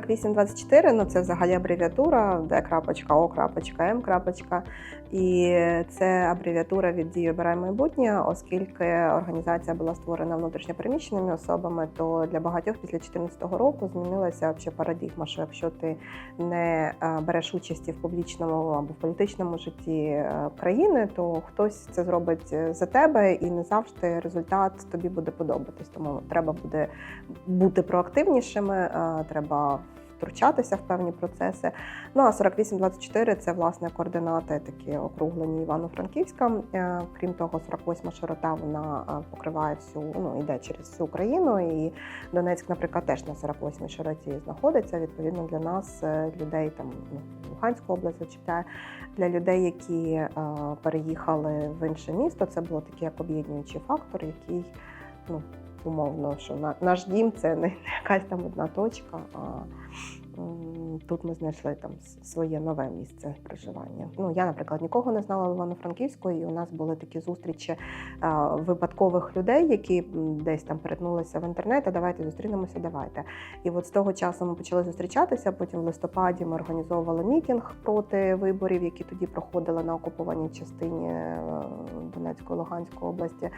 4824 ну це взагалі абревіатура D.O.М. І це абревіатура від дії «Обирай майбутнє, оскільки організація була створена внутрішньопереміщеними особами, то для багатьох після 2014 року змінилася взагалі парадигма, що якщо ти не береш участі в публічному або в політичному житті е, країни, то хтось це зробить е, за тебе, і не завжди результат тобі буде подобатись. Тому треба буде бути проактивнішими, е, треба втручатися в певні процеси. Ну а 48-24 – це власне координати такі округлені Івано-Франківська. Е, Крім того, 48 широта вона е, покриває всю, ну йде через всю Україну. І Донецьк, наприклад, теж на 48 широті знаходиться. Відповідно для нас, е, людей там ну, Луганську область зачіпляє. Для людей, які переїхали в інше місто, це було такий як об'єднуючий фактор, який ну умовно, що наш дім це не якась там одна точка. а Тут ми знайшли там своє нове місце проживання. Ну я, наприклад, нікого не знала в Івано-Франківську, і у нас були такі зустрічі е, випадкових людей, які десь там перетнулися в інтернет. «А Давайте зустрінемося, давайте. І от з того часу ми почали зустрічатися. Потім в листопаді ми організовували мітинг проти виборів, які тоді проходили на окупованій частині е, Донецької Луганської області.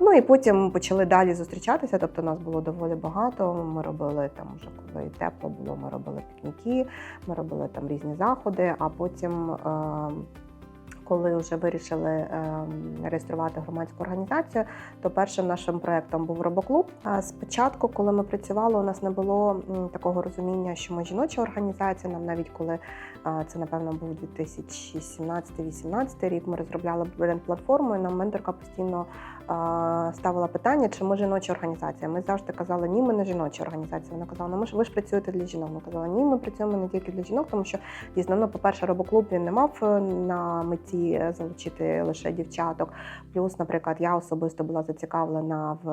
Ну і потім почали далі зустрічатися. Тобто нас було доволі багато. Ми робили там вже коли тепло було. Ми робили пікніки, ми робили там різні заходи. А потім, е, коли вже вирішили е, реєструвати громадську організацію, то першим нашим проєктом був робоклуб. Спочатку, коли ми працювали, у нас не було такого розуміння, що ми жіноча організація. Нам навіть коли це напевно був 2017-2018 рік, ми розробляли бренд-платформу, і нам менторка постійно ставила питання, чи ми жіноча організація. Ми завжди казали, ні, ми не жіноча організація. Вона казала, ну ми ж ви ж працюєте для жінок. Ми казала, ні, ми працюємо не тільки для жінок, тому що дійсно, ну, по-перше, робоклуб він не мав е, на меті е, залучити лише дівчаток. Плюс, наприклад, я особисто була зацікавлена в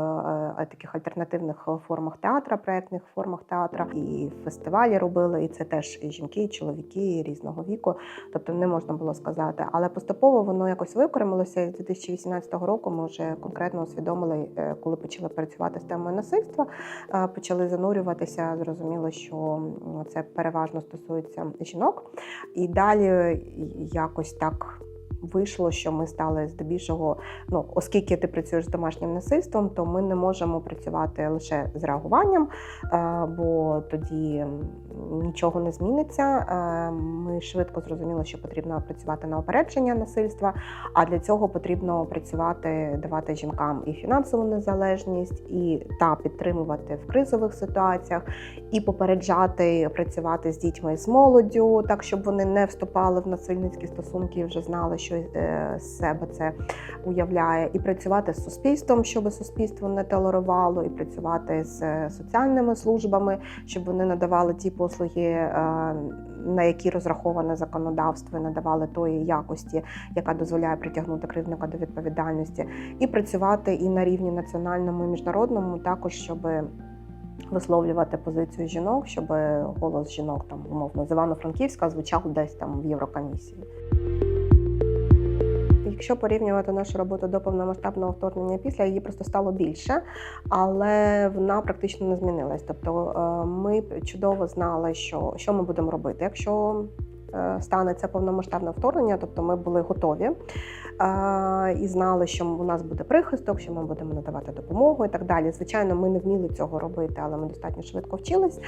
е, таких альтернативних формах театра, проектних формах театра, і фестивалі робили, і це теж і жінки, і чоловіки різного віку. Тобто не можна було сказати. Але поступово воно якось викоримилося. І з 2018 року ми вже конкретно усвідомили, е, коли почали працювати з темою насильства, е, почали занурюватися. Зрозуміло, що це переважно стосується жінок. І далі якось так. Вийшло, що ми стали здебільшого, ну оскільки ти працюєш з домашнім насильством, то ми не можемо працювати лише з реагуванням, е, бо тоді нічого не зміниться. Е, Ми швидко зрозуміли, що потрібно працювати на опередження насильства, а для цього потрібно працювати, давати жінкам і фінансову незалежність, і та підтримувати в кризових ситуаціях, і попереджати, працювати з дітьми з молоддю, так щоб вони не вступали в насильницькі стосунки і вже знали, що е, з себе це уявляє, і працювати з суспільством, щоб суспільство не толерувало, і працювати з е, соціальними службами, щоб вони надавали ті послуги. е, На які розраховане законодавство і надавали тої якості, яка дозволяє притягнути кривдника до відповідальності, і працювати і на рівні національному і міжнародному, також щоб висловлювати позицію жінок, щоб голос жінок там умовно з Івано-Франківська звучав десь там в Єврокомісії. Якщо порівнювати нашу роботу до повномасштабного вторгнення після, її просто стало більше, але вона практично не змінилась. Тобто е, ми чудово знали, що, що ми будемо робити, якщо станеться повномасштабне вторгнення, тобто ми були готові е, і знали, що у нас буде прихисток, що ми будемо надавати допомогу і так далі. Звичайно, ми не вміли цього робити, але ми достатньо швидко вчились.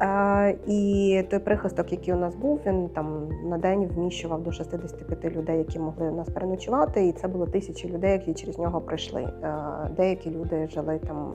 Е, І той прихисток, який у нас був, він там на день вміщував до 65 людей, які могли у нас переночувати. І це було тисячі людей, які через нього пройшли. Е, Деякі люди жили там.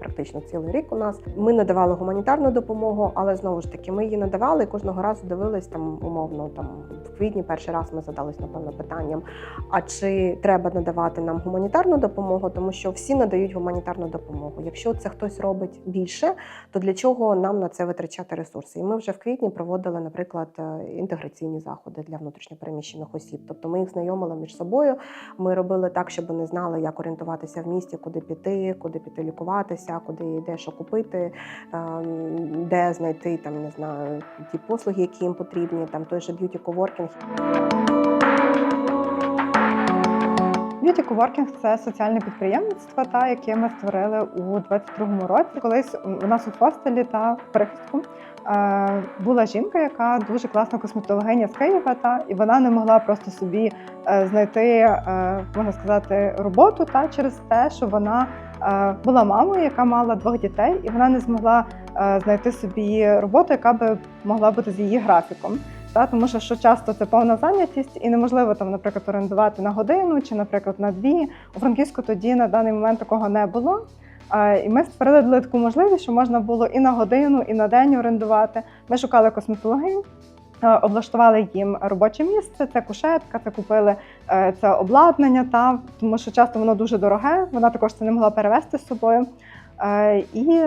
Практично цілий рік у нас ми надавали гуманітарну допомогу, але знову ж таки ми її надавали кожного разу дивились там умовно. Там в квітні перший раз ми задались напевно питанням: а чи треба надавати нам гуманітарну допомогу, тому що всі надають гуманітарну допомогу. Якщо це хтось робить більше, то для чого нам на це витрачати ресурси? І ми вже в квітні проводили, наприклад, е, інтеграційні заходи для внутрішньопереміщених осіб. Тобто ми їх знайомили між собою. Ми робили так, щоб вони знали, як орієнтуватися в місті, куди піти, куди піти лікуватися, куди де що купити, е, де знайти там, не знаю, ті послуги, які їм потрібні, там той же б'юті коворкінг. Beauty Coworking – це соціальне підприємництво, та яке ми створили у 22-му році. Колись у нас у хостелі та в прихистку е, була жінка, яка дуже класна косметологиня з Києва, та і вона не могла просто собі е, знайти, можна сказати, роботу та через те, що вона була мамою, яка мала двох дітей, і вона не змогла е, знайти собі роботу, яка би могла бути з її графіком. Та, тому що, що часто це повна зайнятість, і неможливо там, наприклад, орендувати на годину чи, наприклад, на дві. У Франківську тоді на даний момент такого не було. І ми створили для таку можливість, що можна було і на годину, і на день орендувати. Ми шукали косметологинь, е, облаштували їм робоче місце, це кушетка, це купили е, це обладнання, та, тому що часто воно дуже дороге, вона також це не могла перевезти з собою. Е, І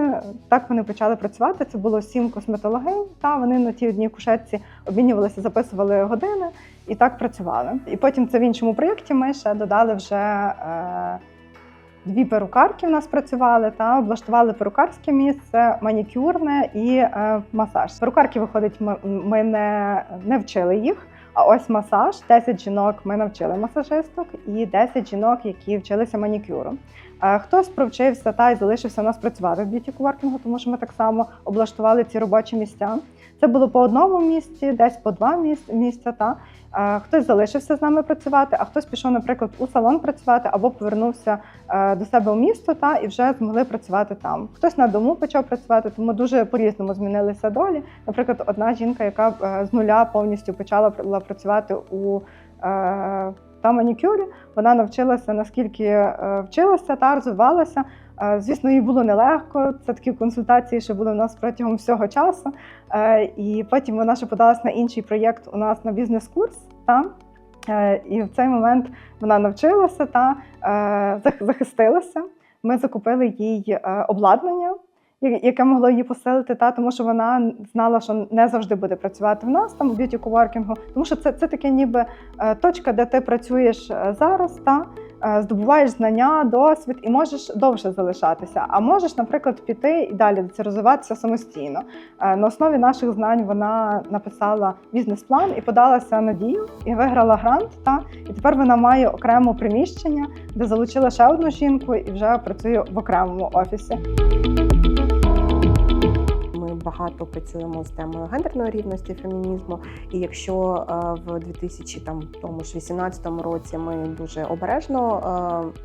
так вони почали працювати. Це було сім косметологинь. Та вони на тій одній кушетці обмінювалися, записували години і так працювали. І потім це в іншому проєкті ми ще додали вже е, дві перукарки. В нас працювали та облаштували перукарське місце, манікюрне і е, масаж. Перукарки виходить, ми, ми не, не вчили їх. А ось масаж 10 жінок ми навчили масажисток і 10 жінок, які вчилися манікюру. Е, Хтось провчився та й залишився у нас працювати в б'юті коворкінгу, тому що ми так само облаштували ці робочі місця. Це було по одному місці, десь по два місця. Та Е, хтось залишився з нами працювати, а хтось пішов, наприклад, у салон працювати або повернувся е, до себе у місто та і вже змогли працювати там. Хтось на дому почав працювати, тому дуже по-різному змінилися долі. Наприклад, одна жінка, яка з нуля повністю почала пр- працювати у та манікюрі, вона навчилася наскільки е, вчилася та розвивалася. Е, Звісно, їй було нелегко. Це такі консультації, що були в нас протягом всього часу. Е, І потім вона ще подалася на інший проєкт у нас на бізнес-курс. Та? І в цей момент вона навчилася та захистилася. Ми закупили їй обладнання, яке могло її посилити, та тому що вона знала, що не завжди буде працювати в нас там у б'юті коворкінгу, тому що це, це таке ніби е, точка, де ти працюєш е, зараз, та е, здобуваєш знання, досвід і можеш довше залишатися. А можеш, наприклад, піти і далі розвиватися самостійно. На основі наших знань вона написала бізнес-план і подалася на дію і виграла грант. Та і тепер вона має окреме приміщення, де залучила ще одну жінку і вже працює в окремому офісі. Багато працюємо з темою гендерної рівності, фемінізму. І якщо е, в 2018 році ми дуже обережно. е,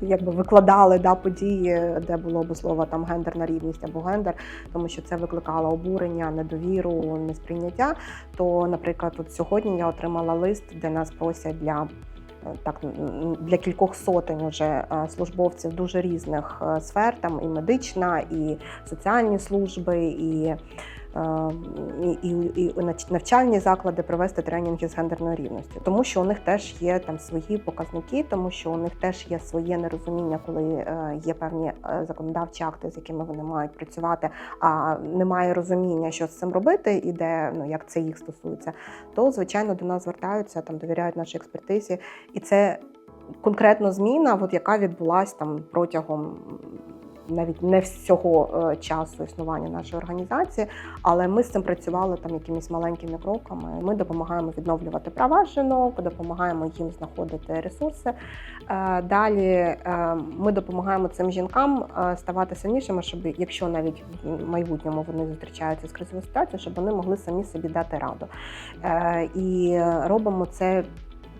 Якби викладали да, події, де було б слово там гендерна рівність або гендер, тому що це викликало обурення, недовіру, несприйняття. То, наприклад, от сьогодні я отримала лист, де нас просять для так для кількох сотень уже е, службовців дуже різних е, сфер, там і медична, і соціальні служби, і, е, і, і, і навчальні заклади провести тренінги з гендерної рівності, тому що у них теж є там свої показники, тому що у них теж є своє нерозуміння, коли е, є певні е, законодавчі акти, з якими вони мають працювати, а немає розуміння, що з цим робити, і де ну як це їх стосується, то звичайно до нас звертаються, там довіряють нашій експертизі, і це конкретно зміна, от яка відбулася там протягом. Навіть не всього е, часу існування нашої організації, але ми з цим працювали там якимись маленькими кроками. Ми допомагаємо відновлювати права жінок, допомагаємо їм знаходити ресурси. Е, Далі е, ми допомагаємо цим жінкам ставати сильнішими, щоб якщо навіть в майбутньому вони зустрічаються з кризовою ситуацією, щоб вони могли самі собі дати раду. І робимо це.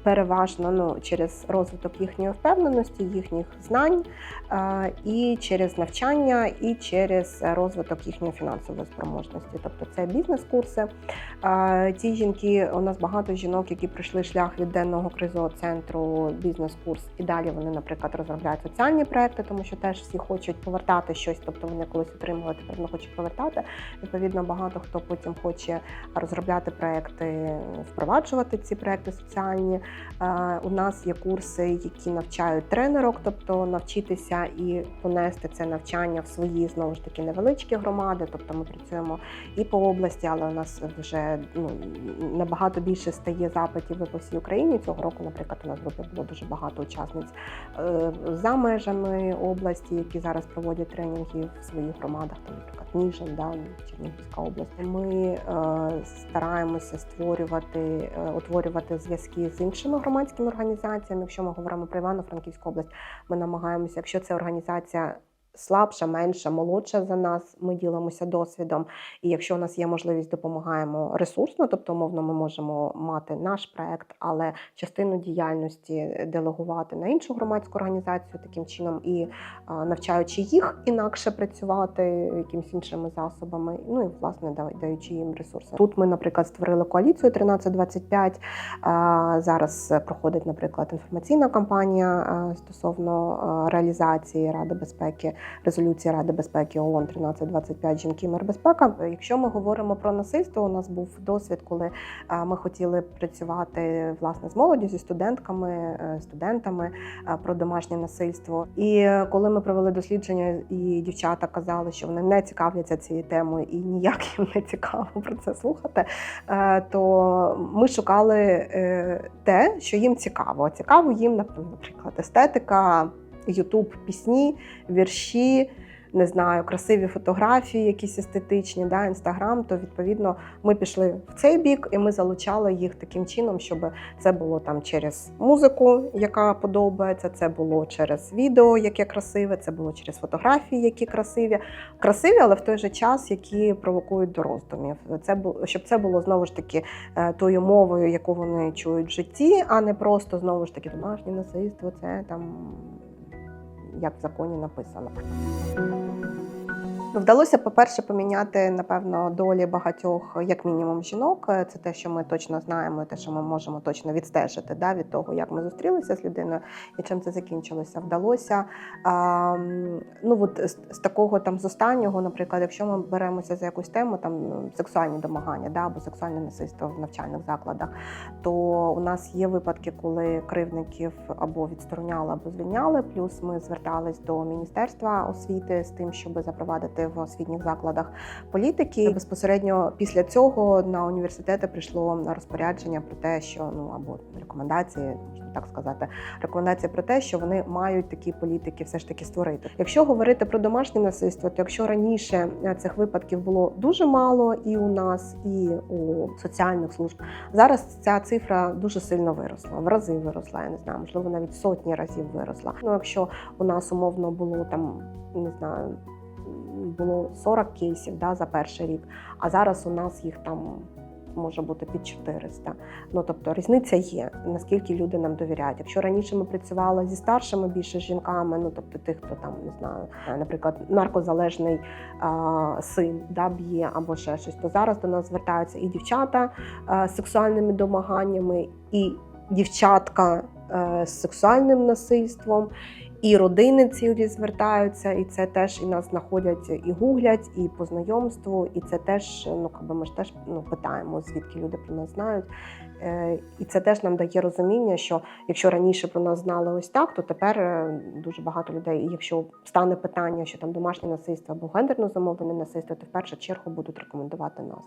Переважно ну, через розвиток їхньої впевненості, їхніх знань е, і через навчання, і через розвиток їхньої фінансової спроможності. Тобто це бізнес-курси. Е, Ті жінки, у нас багато жінок, які пройшли шлях від денного кризового центру, бізнес-курс, і далі вони, наприклад, розробляють соціальні проекти, тому що теж всі хочуть повертати щось, тобто вони колись отримували, тепер не хочуть повертати. Відповідно, багато хто потім хоче розробляти проекти, впроваджувати ці проекти соціальні. Е, У нас є курси, які навчають тренерок, тобто навчитися і понести це навчання в свої знову ж таки невеличкі громади. Тобто ми працюємо і по області, але у нас вже ну набагато більше стає запитів по всій Україні. Цього року, наприклад, у нас було дуже багато учасниць е, за межами області, які зараз проводять тренінги в своїх громадах, там, наприклад, Ніжин, да, Чернігівська область. Ми е, стараємося створювати, е, утворювати зв'язки з іншими громадськими організаціями. Якщо ми говоримо про Івано-Франківську область, ми намагаємося, якщо це організація. Слабша, менша, молодша за нас, ми ділимося досвідом. І якщо у нас є можливість, допомагаємо ресурсно, тобто, умовно, ми можемо мати наш проект, але частину діяльності делегувати на іншу громадську організацію таким чином і навчаючи їх інакше працювати якимись іншими засобами, ну і власне даючи їм ресурси. Тут ми, наприклад, створили коаліцію 1325. А, Зараз проходить, наприклад, інформаційна кампанія стосовно реалізації Ради безпеки, резолюції Ради безпеки ООН 1325 жінки мир безпека. Якщо ми говоримо про насильство, у нас був досвід, коли ми хотіли працювати власне з молоддю, зі студентками, е, студентами про домашнє насильство. І е, коли ми провели дослідження, і дівчата казали, що вони не цікавляться цією темою і ніяк їм не цікаво про це слухати, е, то ми шукали те, що їм цікаво. Цікаво їм, нап- наприклад, естетика, Ютуб, пісні, вірші. Не знаю, красиві фотографії, якісь естетичні, да, інстаграм, то відповідно ми пішли в цей бік, і ми залучали їх таким чином, щоб це було там через музику, яка подобається, це було через відео, яке красиве, це було через фотографії, які красиві. Красиві, але в той же час, які провокують до роздумів. Це було, щоб це було знову ж таки е, тою мовою, яку вони чують в житті, а не просто знову ж таки домашнє насильство, це там як в законі написано. Вдалося, по-перше, поміняти напевно долі багатьох, як мінімум, жінок. Це те, що ми точно знаємо, те, що ми можемо точно відстежити да, від того, як ми зустрілися з людиною і чим це закінчилося. Вдалося а, ну от з, такого там з останнього, наприклад, якщо ми беремося за якусь тему, там сексуальні домагання, да, або сексуальне насильство в навчальних закладах, то у нас є випадки, коли кривдників або відстороняли, або звільняли. Плюс ми звертались до міністерства освіти з тим, щоб запровадити в освітніх закладах політики. Безпосередньо після цього на університети прийшло розпорядження про те, що ну або рекомендації, можна так сказати, рекомендації про те, що вони мають такі політики все ж таки створити. Якщо говорити про домашнє насильство, то якщо раніше е, цих випадків було дуже мало і у нас, і у соціальних служб, зараз ця цифра дуже сильно виросла, в рази виросла. Я не знаю, можливо, навіть сотні разів виросла. Ну, якщо у нас умовно було там, не знаю. Було 40 кейсів да, за перший рік, а зараз у нас їх там може бути під 400. Ну тобто різниця є, наскільки люди нам довіряють. Якщо раніше ми працювали зі старшими більше жінками, ну тобто тих, хто там не знаю, е, наприклад, наркозалежний а, син да, б'є або ще щось, то зараз до нас звертаються і дівчата е, з сексуальними домаганнями, і дівчатка е, з сексуальним насильством. І родини цілі звертаються, і це теж і нас знаходять і гуглять, і по знайомству, і це теж ну якби ми ж теж ну питаємо, звідки люди про нас знають. Е, І це теж нам дає розуміння, що якщо раніше про нас знали ось так, то тепер е, дуже багато людей. І якщо стане питання, що там домашнє насильство або гендерно замовлене насильство, то в першу чергу будуть рекомендувати нас.